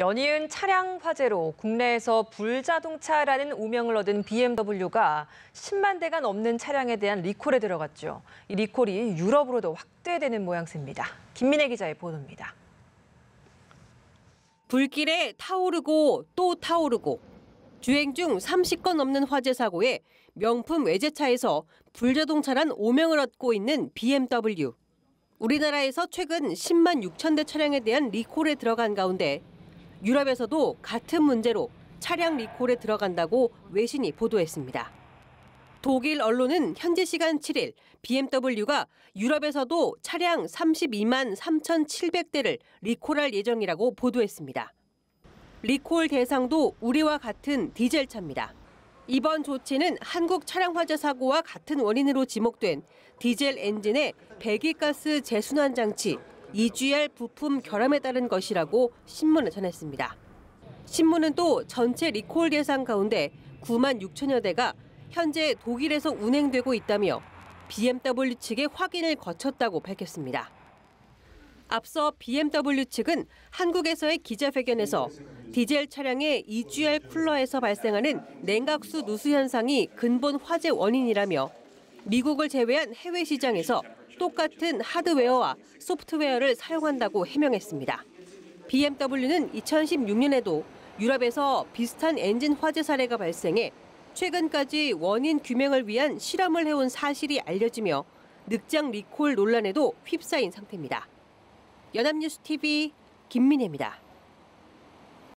연이은 차량 화재로 국내에서 불자동차라는 우명을 얻은 BMW가 10만 대가 넘는 차량에 대한 리콜에 들어갔죠. 이 리콜이 유럽으로도 확대되는 모양새입니다. 김민혜 기자의 보도입니다. 불길에 타오르고 또 타오르고 주행 중 30건 넘는 화재 사고에 명품 외제차에서 불자동차란 오명을 얻고 있는 BMW. 우리나라에서 최근 10만 6천 대 차량에 대한 리콜에 들어간 가운데 유럽에서도 같은 문제로 차량 리콜에 들어간다고 외신이 보도했습니다. 독일 언론은 현지 시간 7일 BMW가 유럽에서도 차량 32만 3,700대를 리콜할 예정이라고 보도했습니다. 리콜 대상도 우리와 같은 디젤차입니다. 이번 조치는 한국 차량 화재 사고와 같은 원인으로 지목된 디젤 엔진의 배기가스 재순환 장치 EGR 부품 결함에 따른 것이라고 신문을 전했습니다. 신문은 또 전체 리콜 대상 가운데 9만 6천여 대가 현재 독일에서 운행되고 있다며 BMW 측의 확인을 거쳤다고 밝혔습니다. 앞서 BMW 측은 한국에서의 기자회견에서 디젤 차량의 EGR 쿨러에서 발생하는 냉각수 누수 현상이 근본 화재 원인이라며 미국을 제외한 해외 시장에서 똑같은 하드웨어와 소프트웨어를 사용한다고 해명했습니다. BMW는 2016년에도 유럽에서 비슷한 엔진 화재 사례가 발생해 최근까지 원인 규명을 위한 실험을 해온 사실이 알려지며 늑장 리콜 논란에도 휩싸인 상태입니다. 연합뉴스 TV 김민혜입니다.